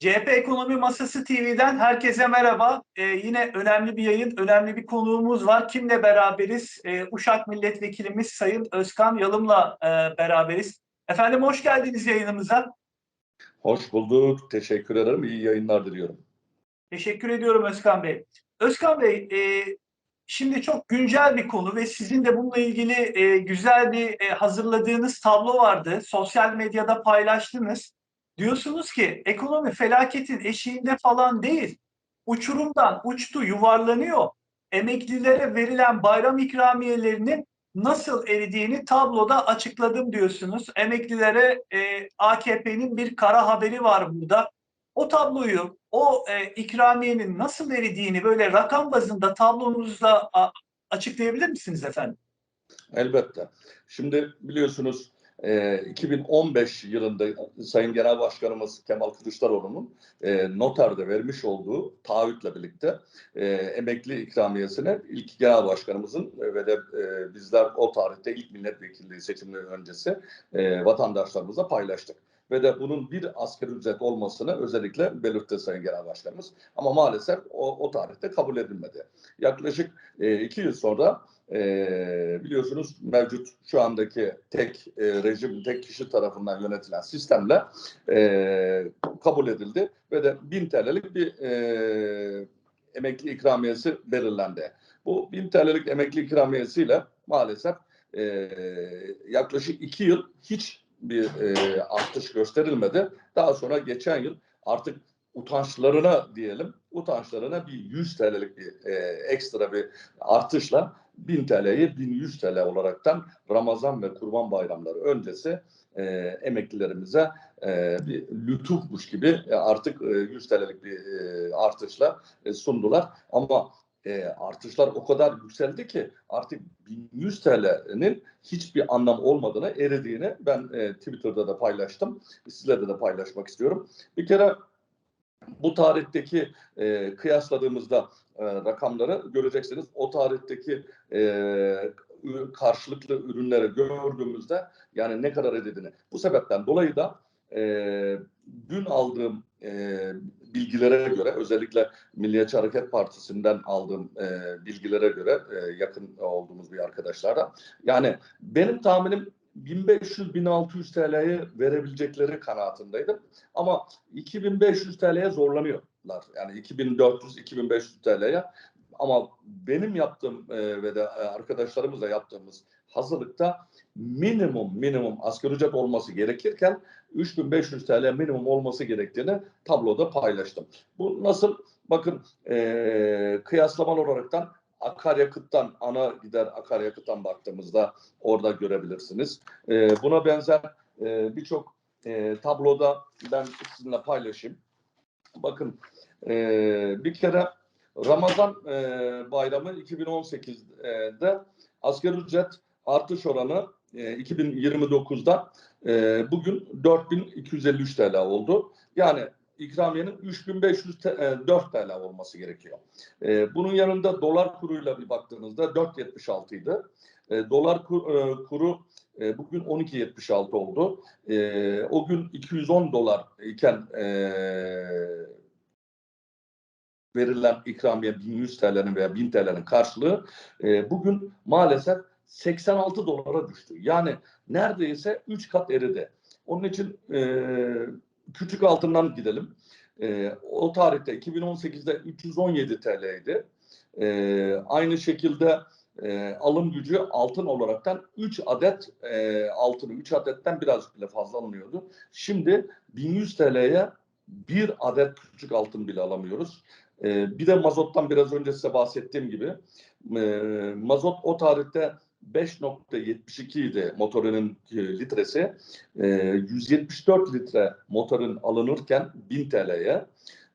CHP Ekonomi Masası TV'den herkese merhaba. Ee, yine önemli bir yayın, önemli bir konuğumuz var. Kimle beraberiz? Ee, Uşak Milletvekilimiz Sayın Özkan Yalım'la e, beraberiz. Efendim hoş geldiniz yayınımıza. Hoş bulduk. Teşekkür ederim. İyi yayınlar diliyorum. Teşekkür ediyorum Özkan Bey. Özkan Bey, e, şimdi çok güncel bir konu ve sizin de bununla ilgili e, güzel bir e, hazırladığınız tablo vardı. Sosyal medyada paylaştınız. Diyorsunuz ki ekonomi felaketin eşiğinde falan değil. Uçurumdan uçtu, yuvarlanıyor. Emeklilere verilen bayram ikramiyelerinin nasıl eridiğini tabloda açıkladım diyorsunuz. Emeklilere e, AKP'nin bir kara haberi var burada. O tabloyu, o e, ikramiyenin nasıl eridiğini böyle rakam bazında tablonuzda açıklayabilir misiniz efendim? Elbette. Şimdi biliyorsunuz e, 2015 yılında Sayın Genel Başkanımız Kemal Kılıçdaroğlu'nun e, noterde vermiş olduğu taahhütle birlikte e, emekli ikramiyesine ilk Genel Başkanımızın e, ve de e, bizler o tarihte ilk milletvekilliği seçimleri öncesi e, vatandaşlarımıza paylaştık. Ve de bunun bir asgari ücret olmasını özellikle belirtti Sayın Genel Başkanımız. Ama maalesef o, o tarihte kabul edilmedi. Yaklaşık e, iki yıl sonra e, biliyorsunuz mevcut şu andaki tek e, rejim, tek kişi tarafından yönetilen sistemle e, kabul edildi ve de 1000 TL'lik bir e, emekli ikramiyesi belirlendi. Bu 1000 TL'lik emekli ikramiyesiyle maalesef e, yaklaşık iki yıl hiç bir e, artış gösterilmedi. Daha sonra geçen yıl artık utançlarına diyelim, utançlarına bir 100 TL'lik bir e, ekstra bir artışla 1000 TL'yi 1100 TL olaraktan Ramazan ve Kurban bayramları öncesi e, emeklilerimize e, bir lütufmuş gibi e, artık e, 100 TL'lik bir e, artışla e, sundular. Ama e, artışlar o kadar yükseldi ki artık 1100 TL'nin hiçbir anlam olmadığını, eridiğini ben e, Twitter'da da paylaştım. Sizlerle de paylaşmak istiyorum. Bir kere bu tarihteki e, kıyasladığımızda e, rakamları göreceksiniz. O tarihteki e, karşılıklı ürünleri gördüğümüzde yani ne kadar edildiğini. Bu sebepten dolayı da e, dün aldığım e, bilgilere göre özellikle Milliyetçi Hareket Partisi'nden aldığım e, bilgilere göre e, yakın olduğumuz bir arkadaşlara yani benim tahminim 1500-1600 TL'ye verebilecekleri kanaatindeydim. Ama 2500 TL'ye zorlanıyorlar. Yani 2400-2500 TL'ye. Ama benim yaptığım e, ve de e, arkadaşlarımızla yaptığımız hazırlıkta minimum minimum asgari ücret olması gerekirken 3500 TL minimum olması gerektiğini tabloda paylaştım. Bu nasıl? Bakın e, kıyaslamalı olaraktan akaryakıttan ana gider akaryakıttan baktığımızda orada görebilirsiniz. E, buna benzer e, birçok e, tabloda ben sizinle paylaşayım. Bakın e, bir kere Ramazan e, bayramı 2018'de asgari ücret artış oranı e, 2029'da e, bugün 4253 TL oldu. Yani ikramiyenin 3504 TL olması gerekiyor. E, bunun yanında dolar kuruyla bir baktığınızda 4.76 idi. E, dolar kur, e, kuru e, bugün 12.76 oldu. E, o gün 210 dolar iken e, verilen ikramiye 1100 TL'nin veya 1000 TL'nin karşılığı e, bugün maalesef 86 dolara düştü. Yani neredeyse 3 kat eridi. Onun için e, küçük altından gidelim. E, o tarihte 2018'de 317 TL'ydi. E, aynı şekilde e, alım gücü altın olaraktan 3 adet e, altını 3 adetten birazcık bile fazla alınıyordu. Şimdi 1100 TL'ye bir adet küçük altın bile alamıyoruz. E, bir de mazottan biraz önce size bahsettiğim gibi e, mazot o tarihte 5.72 idi motorunun litresi. E, 174 litre motorun alınırken 1000 TL'ye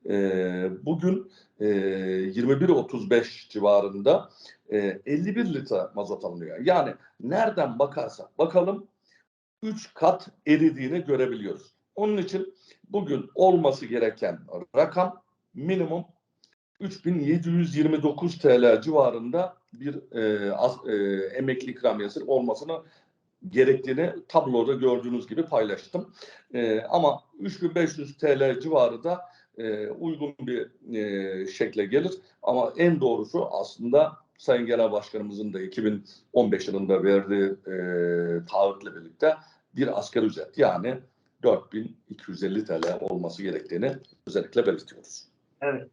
e, bugün e, 21.35 civarında e, 51 litre mazot alınıyor. Yani nereden bakarsak bakalım 3 kat eridiğini görebiliyoruz. Onun için bugün olması gereken rakam minimum 3729 TL civarında bir e, az, e, emekli ikramiyesi olmasını gerektiğini tabloda gördüğünüz gibi paylaştım. E, ama 3500 TL civarı da e, uygun bir e, şekle gelir. Ama en doğrusu aslında Sayın Genel Başkanımızın da 2015 yılında verdiği e, taahhütle birlikte bir asgari ücret yani 4250 TL olması gerektiğini özellikle belirtiyoruz. Evet.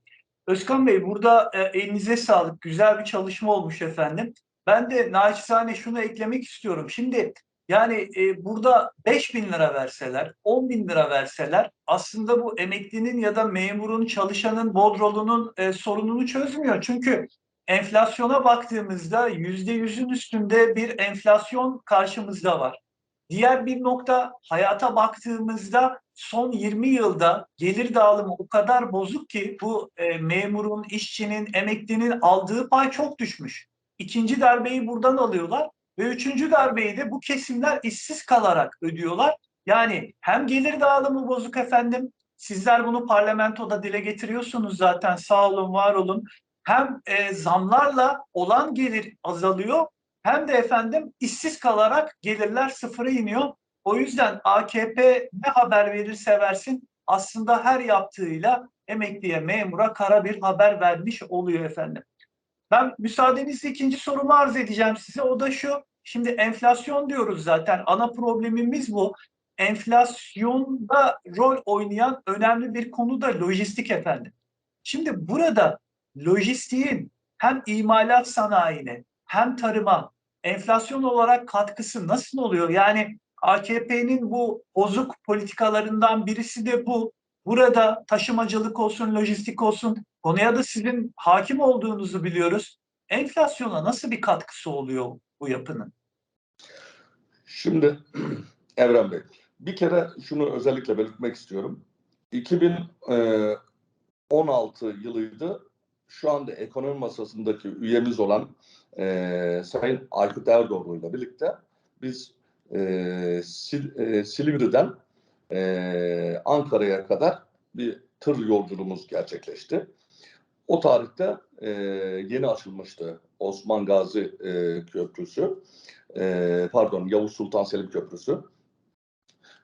Özkan Bey burada e, elinize sağlık. Güzel bir çalışma olmuş efendim. Ben de naçizane şunu eklemek istiyorum. Şimdi yani e, burada 5 bin lira verseler, 10 bin lira verseler aslında bu emeklinin ya da memurun, çalışanın, bodrolunun e, sorununu çözmüyor. Çünkü enflasyona baktığımızda yüzde yüzün üstünde bir enflasyon karşımızda var. Diğer bir nokta hayata baktığımızda son 20 yılda gelir dağılımı o kadar bozuk ki bu e, memurun, işçinin, emeklinin aldığı pay çok düşmüş. İkinci darbeyi buradan alıyorlar ve üçüncü darbeyi de bu kesimler işsiz kalarak ödüyorlar. Yani hem gelir dağılımı bozuk efendim, sizler bunu parlamentoda dile getiriyorsunuz zaten sağ olun, var olun. Hem e, zamlarla olan gelir azalıyor hem de efendim işsiz kalarak gelirler sıfıra iniyor. O yüzden AKP ne haber verirse versin aslında her yaptığıyla emekliye, memura kara bir haber vermiş oluyor efendim. Ben müsaadenizle ikinci sorumu arz edeceğim size. O da şu. Şimdi enflasyon diyoruz zaten. Ana problemimiz bu. Enflasyonda rol oynayan önemli bir konu da lojistik efendim. Şimdi burada lojistiğin hem imalat sanayine hem tarıma enflasyon olarak katkısı nasıl oluyor? Yani AKP'nin bu bozuk politikalarından birisi de bu. Burada taşımacılık olsun, lojistik olsun konuya da sizin hakim olduğunuzu biliyoruz. Enflasyona nasıl bir katkısı oluyor bu yapının? Şimdi Evren Bey, bir kere şunu özellikle belirtmek istiyorum. 2016 yılıydı. Şu anda ekonomi masasındaki üyemiz olan e, Sayın Aykut Erdoğdu ile birlikte biz e, Sil, e, Silivri'den e, Ankara'ya kadar bir tır yolculuğumuz gerçekleşti. O tarihte e, yeni açılmıştı Osman Gazi e, Köprüsü, e, pardon Yavuz Sultan Selim Köprüsü.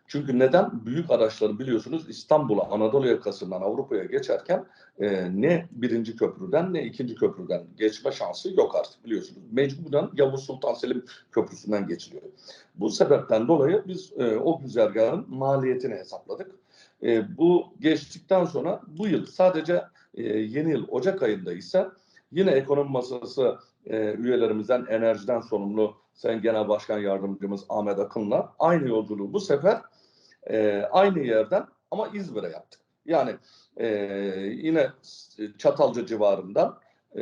Çünkü neden? Büyük araçları biliyorsunuz İstanbul'a, Anadolu yakasından Avrupa'ya geçerken e, ne birinci köprüden ne ikinci köprüden geçme şansı yok artık biliyorsunuz. Mecburen Yavuz Sultan Selim Köprüsü'nden geçiliyor. Bu sebepten dolayı biz e, o güzergahın maliyetini hesapladık. E, bu geçtikten sonra bu yıl sadece e, yeni yıl Ocak ayında ise yine ekonomi masası e, üyelerimizden enerjiden sorumlu Sayın Genel Başkan Yardımcımız Ahmet Akın'la aynı yolculuğu bu sefer e, aynı yerden ama İzmir'e yaptık. Yani e, yine Çatalca civarından e,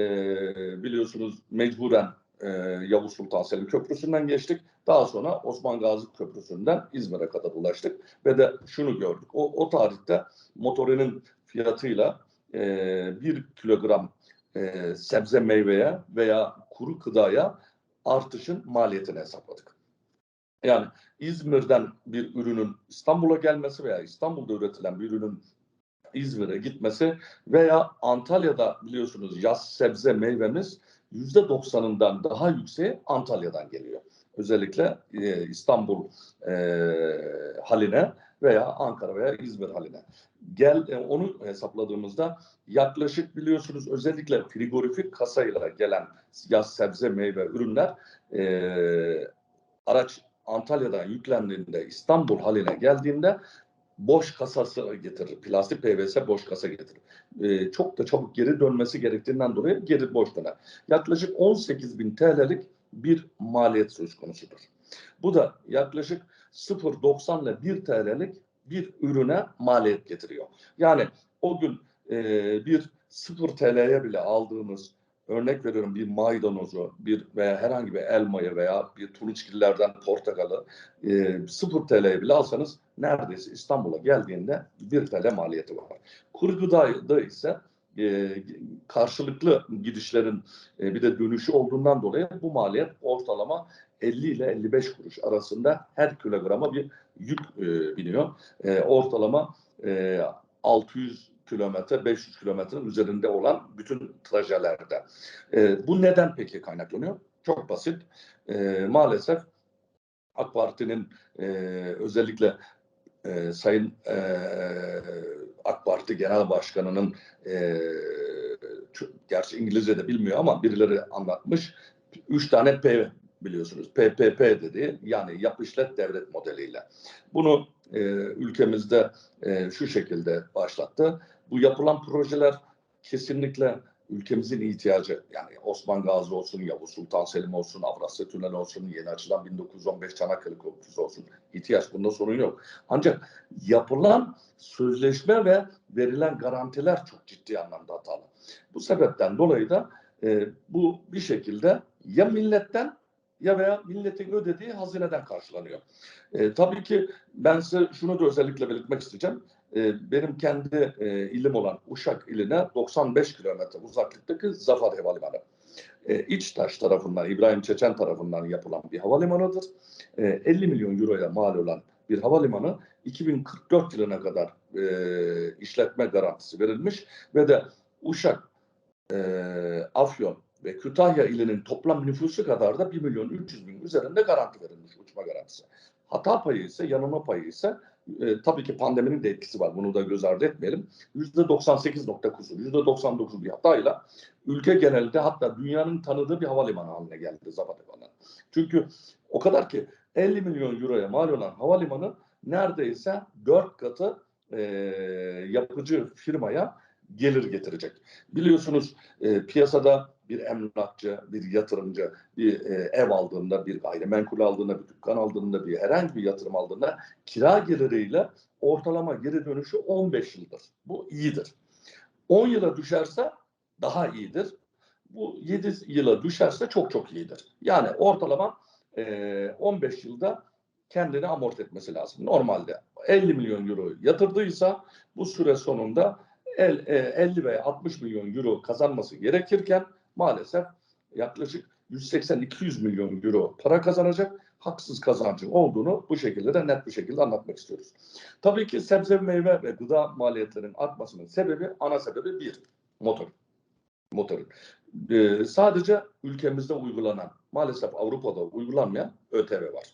biliyorsunuz mecburen e, Yavuz Sultan Selim Köprüsü'nden geçtik. Daha sonra Osman Gazi Köprüsü'nden İzmir'e kadar ulaştık. Ve de şunu gördük. O, o tarihte motorinin fiyatıyla e, bir kilogram e, sebze meyveye veya kuru gıdaya artışın maliyetini hesapladık. Yani İzmir'den bir ürünün İstanbul'a gelmesi veya İstanbul'da üretilen bir ürünün İzmir'e gitmesi veya Antalya'da biliyorsunuz yaz sebze meyvemiz yüzde doksanından daha yüksek Antalya'dan geliyor. Özellikle e, İstanbul e, haline veya Ankara veya İzmir haline. Gel e, onu hesapladığımızda yaklaşık biliyorsunuz özellikle frigorifik kasayla gelen yaz sebze meyve ürünler e, araç Antalya'dan yüklendiğinde İstanbul haline geldiğinde boş kasası getirir. Plastik PVC boş kasa getirir. Ee, çok da çabuk geri dönmesi gerektiğinden dolayı geri boş döner. Yaklaşık 18 bin TL'lik bir maliyet söz konusudur. Bu da yaklaşık 0.90 ile 1 TL'lik bir ürüne maliyet getiriyor. Yani o gün e, bir 0 TL'ye bile aldığımız örnek veriyorum bir maydanozu, bir veya herhangi bir elmayı veya bir turunçgillerden portakalı e, 0 TL'ye bile alsanız neredeyse İstanbul'a geldiğinde 1 TL maliyeti var. Kuru gıdada ise e, karşılıklı gidişlerin e, bir de dönüşü olduğundan dolayı bu maliyet ortalama 50 ile 55 kuruş arasında her kilograma bir yük e, biniyor. E, ortalama e, 600 kilometre, 500 kilometrenin üzerinde olan bütün trajelerde. E, bu neden peki kaynaklanıyor? Çok basit. E, maalesef AK Parti'nin e, özellikle e, Sayın e, AK Parti Genel Başkanı'nın e, gerçi İngilizce de bilmiyor ama birileri anlatmış. Üç tane P biliyorsunuz. PPP dedi. Yani yap devlet modeliyle. Bunu e, ülkemizde e, şu şekilde başlattı. Bu yapılan projeler kesinlikle ülkemizin ihtiyacı. Yani Osman Gazi olsun, Yavuz Sultan Selim olsun, Avrasya Tüneli olsun, yeni açılan 1915 Çanakkale Köprüsü olsun. ihtiyaç. Bunda sorun yok. Ancak yapılan sözleşme ve verilen garantiler çok ciddi anlamda hatalı. Bu sebepten dolayı da e, bu bir şekilde ya milletten ya veya milletin ödediği hazineden karşılanıyor. E, tabii ki ben size şunu da özellikle belirtmek isteyeceğim. E, benim kendi e, ilim olan Uşak iline 95 kilometre uzaklıktaki Zafer Havalimanı. E, İçtaş tarafından, İbrahim Çeçen tarafından yapılan bir havalimanıdır. E, 50 milyon euroya mal olan bir havalimanı 2044 yılına kadar e, işletme garantisi verilmiş ve de Uşak, e, Afyon ve Kütahya ilinin toplam nüfusu kadar da 1 milyon 300 bin üzerinde garanti verilmiş uçma garantisi. Hata payı ise yanılma payı ise e, tabii ki pandeminin de etkisi var. Bunu da göz ardı etmeyelim. %98.9'u, %99 bir hatayla ülke genelinde hatta dünyanın tanıdığı bir havalimanı haline geldi Havalimanı. Çünkü o kadar ki 50 milyon euroya mal olan havalimanı neredeyse 4 katı e, yapıcı firmaya gelir getirecek. Biliyorsunuz e, piyasada bir emlakçı, bir yatırımcı bir e, ev aldığında, bir gayrimenkul aldığında, bir dükkan aldığında, bir herhangi bir yatırım aldığında kira geliriyle ortalama geri dönüşü 15 yıldır. Bu iyidir. 10 yıla düşerse daha iyidir. Bu 7 yıla düşerse çok çok iyidir. Yani ortalama e, 15 yılda kendini amorti etmesi lazım. Normalde 50 milyon euro yatırdıysa bu süre sonunda el, e, 50 veya 60 milyon euro kazanması gerekirken maalesef yaklaşık 180-200 milyon euro para kazanacak haksız kazancı olduğunu bu şekilde de net bir şekilde anlatmak istiyoruz. Tabii ki sebze, meyve ve gıda maliyetlerinin artmasının sebebi, ana sebebi bir, motor. Motorun. Ee, sadece ülkemizde uygulanan, maalesef Avrupa'da uygulanmayan ÖTV var.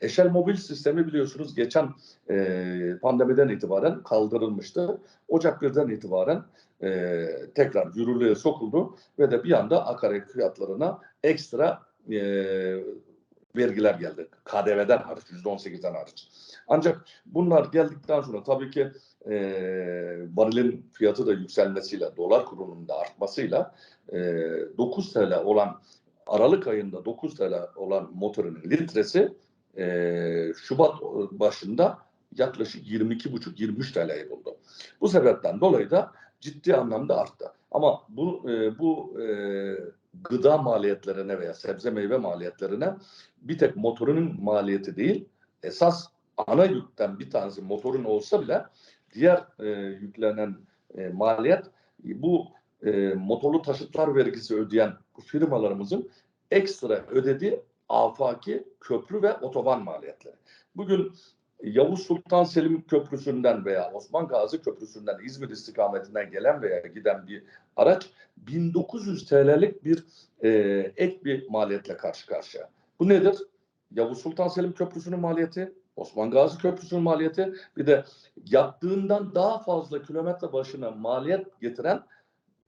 Eşel mobil sistemi biliyorsunuz geçen e, pandemiden itibaren kaldırılmıştı. Ocak 1'den itibaren e, tekrar yürürlüğe sokuldu ve de bir anda akaryakıt fiyatlarına ekstra e, vergiler geldi. KDV'den hariç, %18'den hariç. Ancak bunlar geldikten sonra tabii ki e, varilin fiyatı da yükselmesiyle, dolar kurunun da artmasıyla e, 9 TL olan Aralık ayında 9 TL olan motorun litresi e, Şubat başında yaklaşık 22,5-23 TL'ye buldu. Bu sebepten dolayı da ciddi anlamda arttı. Ama bu e, bu e, gıda maliyetlerine veya sebze meyve maliyetlerine bir tek motorunun maliyeti değil, esas ana yükten bir tanesi motorun olsa bile diğer e, yüklenen e, maliyet bu e, motorlu taşıtlar vergisi ödeyen firmalarımızın ekstra ödediği afaki köprü ve otoban maliyetleri. Bugün Yavuz Sultan Selim Köprüsü'nden veya Osman Gazi Köprüsü'nden İzmir istikametinden gelen veya giden bir araç 1900 TL'lik bir e, ek bir maliyetle karşı karşıya. Bu nedir? Yavuz Sultan Selim Köprüsü'nün maliyeti, Osman Gazi Köprüsü'nün maliyeti, bir de yaptığından daha fazla kilometre başına maliyet getiren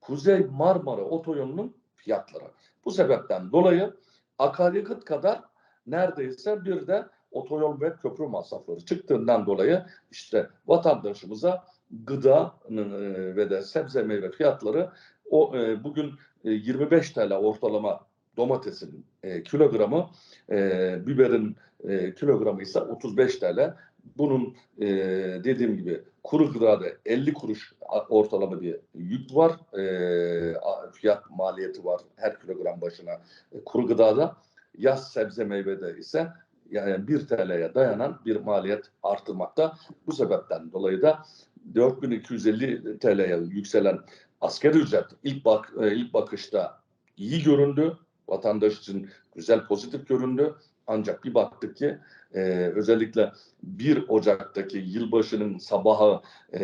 Kuzey Marmara Otoyolu'nun fiyatları. Bu sebepten dolayı akaryakıt kadar neredeyse bir de otoyol ve köprü masrafları çıktığından dolayı işte vatandaşımıza gıdanın e, ve de sebze meyve fiyatları o e, bugün e, 25 TL ortalama domatesin kilogramı, biberin kilogramı ise 35 TL. Bunun dediğim gibi kuru gıdada 50 kuruş ortalama bir yük var. Fiyat maliyeti var her kilogram başına e, kuru gıdada. Yaz sebze meyvede ise yani 1 TL'ye dayanan bir maliyet artırmakta. Bu sebepten dolayı da 4250 TL'ye yükselen askeri ücret ilk bak e, ilk bakışta iyi göründü. Vatandaş için güzel pozitif göründü. Ancak bir baktık ki e, özellikle 1 Ocak'taki yılbaşının sabahı e,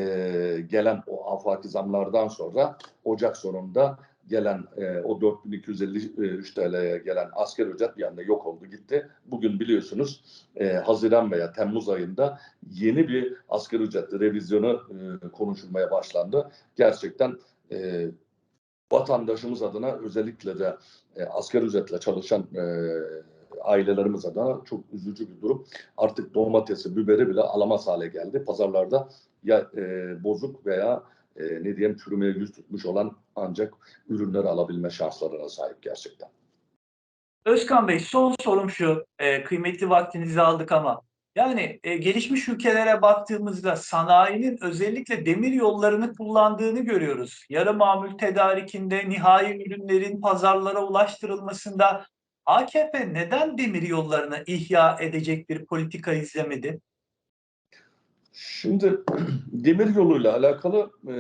gelen o afaki zamlardan sonra Ocak sonunda gelen e, o 4253 TL'ye gelen asgari ücret bir anda yok oldu gitti. Bugün biliyorsunuz e, Haziran veya Temmuz ayında yeni bir asgari ücret revizyonu e, konuşulmaya başlandı. Gerçekten e, vatandaşımız adına özellikle de e, asgari ücretle çalışan e, ailelerimiz adına çok üzücü bir durum. Artık domatesi, biberi bile alamaz hale geldi. Pazarlarda ya e, bozuk veya e, ne diyeyim çürümeye yüz tutmuş olan ancak ürünleri alabilme şanslarına sahip gerçekten. Özkan Bey son sorum şu. E, kıymetli vaktinizi aldık ama yani e, gelişmiş ülkelere baktığımızda sanayinin özellikle demir yollarını kullandığını görüyoruz. Yarı mamul tedarikinde, nihai ürünlerin pazarlara ulaştırılmasında AKP neden demir yollarını ihya edecek bir politika izlemedi? Şimdi demir yoluyla alakalı e,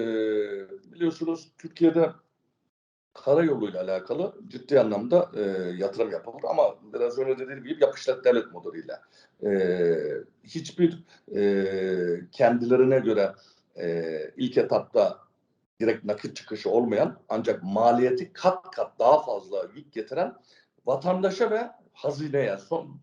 biliyorsunuz Türkiye'de karayoluyla alakalı ciddi anlamda e, yatırım yapıldı. Ama biraz önce dediğim gibi yapışlat devlet modeliyle e, hiçbir e, kendilerine göre e, ilk etapta direkt nakit çıkışı olmayan ancak maliyeti kat kat daha fazla yük getiren vatandaşa ve hazineye son,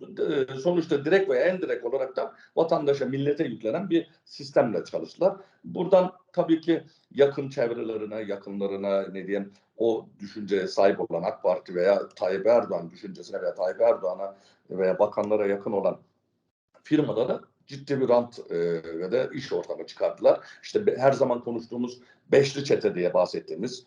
e, sonuçta direkt veya indirekt olarak da vatandaşa, millete yüklenen bir sistemle çalıştılar. Buradan tabii ki yakın çevrelerine, yakınlarına ne diyeyim o düşünceye sahip olan AK Parti veya Tayyip Erdoğan düşüncesine veya Tayyip Erdoğan'a veya bakanlara yakın olan firmalara ciddi bir rant e, ve de iş ortamı çıkarttılar. İşte her zaman konuştuğumuz beşli çete diye bahsettiğimiz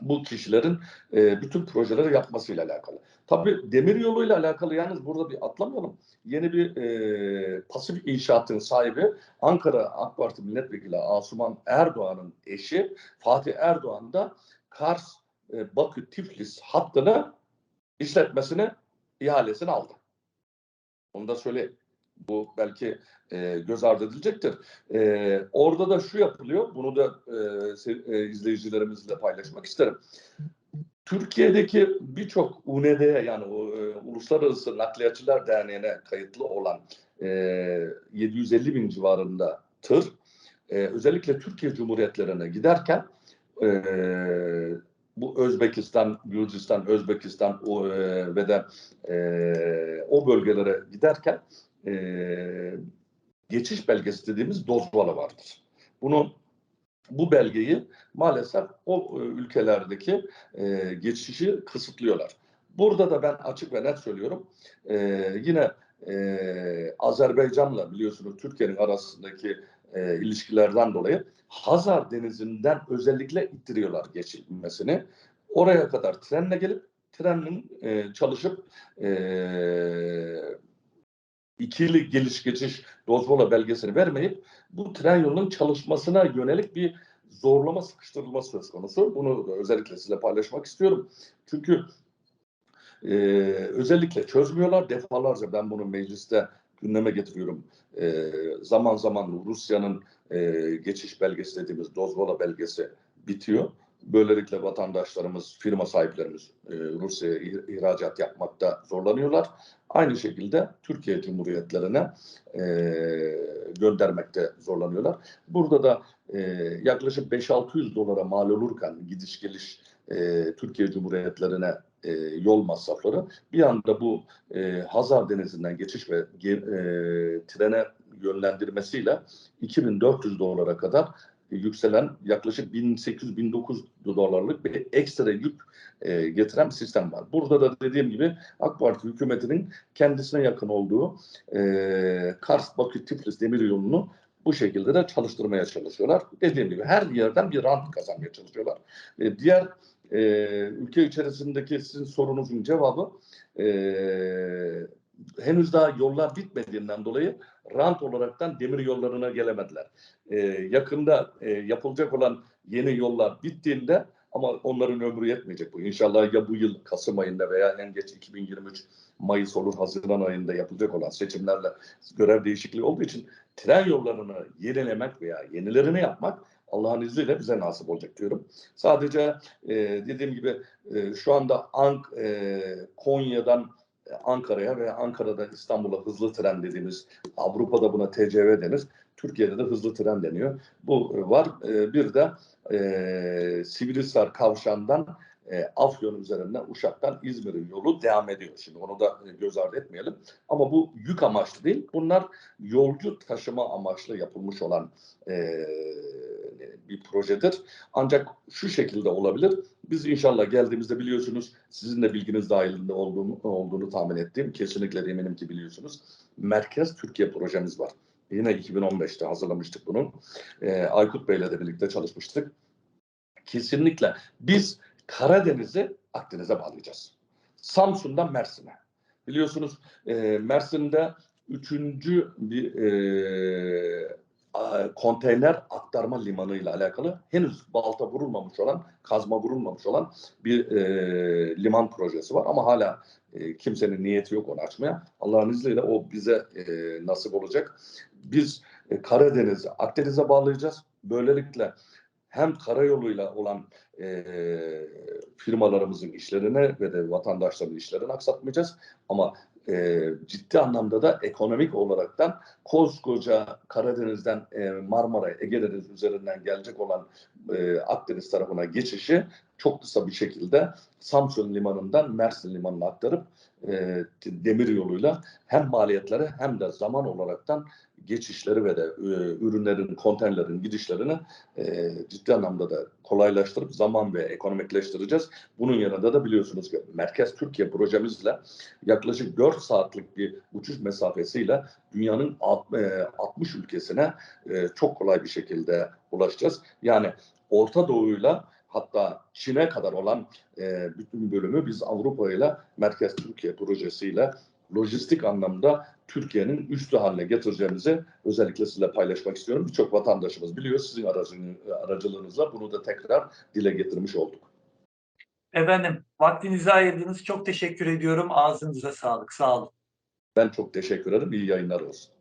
bu kişilerin e, bütün projeleri yapmasıyla alakalı. Tabii demir yoluyla alakalı yalnız burada bir atlamayalım. Yeni bir e, pasif inşaatın sahibi Ankara AK Parti Milletvekili Asuman Erdoğan'ın eşi Fatih Erdoğan da Kars e, Bakü Tiflis hattını işletmesini ihalesini aldı. Onu da söyleyeyim. Bu belki e, göz ardı edilecektir. E, orada da şu yapılıyor. Bunu da e, e, izleyicilerimizle paylaşmak isterim. Türkiye'deki birçok UND'ye yani e, Uluslararası Nakliyatçılar Derneği'ne kayıtlı olan e, 750 bin civarında tır e, özellikle Türkiye Cumhuriyetlerine giderken e, bu Özbekistan, Gürcistan, Özbekistan o, e, ve de e, o bölgelere giderken e, geçiş belgesi dediğimiz dozvala vardır. Bunu bu belgeyi maalesef o e, ülkelerdeki e, geçişi kısıtlıyorlar. Burada da ben açık ve net söylüyorum. E, yine e, Azerbaycan'la biliyorsunuz Türkiye'nin arasındaki e, ilişkilerden dolayı Hazar Denizi'nden özellikle ittiriyorlar geçilmesini. Oraya kadar trenle gelip trenin e, çalışıp e, ikili geliş geçiş Dozvola belgesini vermeyip bu tren yolunun çalışmasına yönelik bir zorlama sıkıştırılması söz konusu. Bunu özellikle sizinle paylaşmak istiyorum. Çünkü e, özellikle çözmüyorlar. Defalarca ben bunu mecliste gündeme getiriyorum. E, zaman zaman Rusya'nın e, geçiş belgesi dediğimiz Dozvola belgesi bitiyor. Böylelikle vatandaşlarımız, firma sahiplerimiz e, Rusya'ya ih- ihracat yapmakta zorlanıyorlar. Aynı şekilde Türkiye Cumhuriyetlerine e, göndermekte zorlanıyorlar. Burada da e, yaklaşık 5-600 dolara mal olurken gidiş geliş e, Türkiye Cumhuriyetlerine yol masrafları bir anda bu Hazar Denizi'nden geçiş ve e, trene yönlendirmesiyle 2400 dolara kadar yükselen yaklaşık 1800-1900 dolarlık bir ekstra yük e, getiren bir sistem var. Burada da dediğim gibi AK Parti hükümetinin kendisine yakın olduğu e, Kars, Bakü, Tiflis demir yolunu bu şekilde de çalıştırmaya çalışıyorlar. Dediğim gibi her yerden bir rant kazanmaya çalışıyorlar. E, diğer e, ülke içerisindeki sizin sorunuzun cevabı e, henüz daha yollar bitmediğinden dolayı rant olaraktan demir yollarına gelemediler. E, yakında e, yapılacak olan yeni yollar bittiğinde ama onların ömrü yetmeyecek bu. İnşallah ya bu yıl Kasım ayında veya en geç 2023 Mayıs olur Haziran ayında yapılacak olan seçimlerle görev değişikliği olduğu için tren yollarını yenilemek veya yenilerini yapmak Allah'ın izniyle bize nasip olacak diyorum. Sadece e, dediğim gibi e, şu anda Ank, e, Konya'dan Ankara'ya veya Ankara'da İstanbul'a hızlı tren dediğimiz Avrupa'da buna TCV denir. Türkiye'de de hızlı tren deniyor. Bu var. E, bir de e, Sivrihisar Kavşağı'ndan e, Afyon üzerinden Uşak'tan İzmir'in yolu devam ediyor. Şimdi onu da e, göz ardı etmeyelim. Ama bu yük amaçlı değil. Bunlar yolcu taşıma amaçlı yapılmış olan e, bir projedir. Ancak şu şekilde olabilir. Biz inşallah geldiğimizde biliyorsunuz sizin de bilginiz dahilinde olduğunu, olduğunu tahmin ettiğim kesinlikle eminim ki biliyorsunuz. Merkez Türkiye projemiz var. Yine 2015'te hazırlamıştık bunu. E, Aykut Bey'le de birlikte çalışmıştık. Kesinlikle biz Karadeniz'i Akdeniz'e bağlayacağız. Samsun'dan Mersin'e. Biliyorsunuz e, Mersin'de üçüncü bir e, konteyner aktarma limanı ile alakalı henüz balta vurulmamış olan, kazma vurulmamış olan bir e, liman projesi var ama hala e, kimsenin niyeti yok onu açmaya. Allah'ın izniyle o bize e, nasip olacak. Biz e, Karadeniz'i Akdeniz'e bağlayacağız. Böylelikle hem karayoluyla olan e, firmalarımızın işlerini ve de vatandaşların işlerini aksatmayacağız. Ama e, ciddi anlamda da ekonomik olaraktan koskoca Karadeniz'den e, Marmara, Ege Denizi üzerinden gelecek olan e, Akdeniz tarafına geçişi çok kısa bir şekilde Samsun limanından Mersin limanına aktarıp e, demir yoluyla hem maliyetleri hem de zaman olaraktan geçişleri ve de e, ürünlerin, konteynerlerin gidişlerini e, ciddi anlamda da kolaylaştırıp zaman ve ekonomikleştireceğiz. Bunun yanında da biliyorsunuz ki Merkez Türkiye projemizle yaklaşık 4 saatlik bir uçuş mesafesiyle dünyanın alt- e, 60 ülkesine e, çok kolay bir şekilde ulaşacağız. Yani Orta Doğu'yla hatta Çin'e kadar olan e, bütün bölümü biz Avrupa ile Merkez Türkiye projesiyle lojistik anlamda Türkiye'nin üstü haline getireceğimizi özellikle sizinle paylaşmak istiyorum. Birçok vatandaşımız biliyor. Sizin aracılığınızla bunu da tekrar dile getirmiş olduk. Efendim vaktinizi ayırdınız. Çok teşekkür ediyorum. Ağzınıza sağlık. Sağ olun. Ben çok teşekkür ederim. İyi yayınlar olsun.